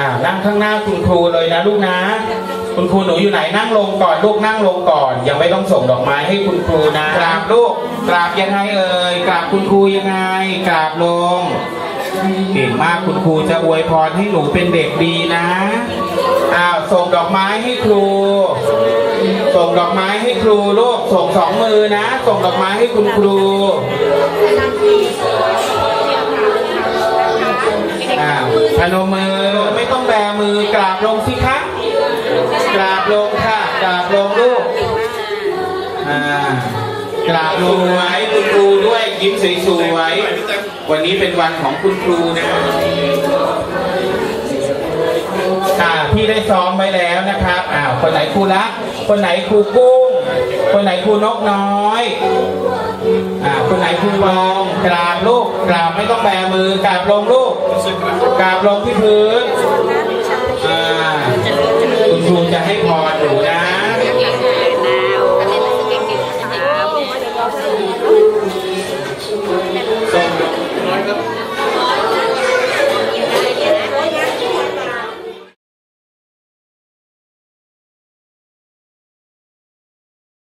อ่านั่งข้างหน้าคุณครูเลยนะลูกนะ คุณครูหนูอยู่ไหนนั่งลงก่อนลูกนั่งลงก่อน ยังไม่ต้องส่งดอกไม้ให้คุณครูนะกราบลูกกราบยังไงเอ่ยกราบคุณครูยังไงกราบลงเก่งมากคุณครูจะอวยพรให้หนูเป็นเด็กดีนะอ้าวส่งดอกไม้ให้ครู ส่งดอกไม้ให้ครูลูกส่งสองมือนะ ส่งดอกไม้ให้คุณครูอ้าวพนมมือไมือกราบลงสิคะกราบลงค่ะกราบลงลูกอ่ากราบลงไว้คุณครูด้วยยิ้มสวยๆวันนี้เป็นวันของคุณครูนะอ่าพี่ได้ซ้อมไว้แล้วนะครับอ้าวคนไหนครูรักคนไหนครูกุ้ง คนไหนครูนกน้อยอ่าคนไหนครูบองกราบลูกกราบไม่ต้องแบมือกราบลงลูกกราบลงที่พื้น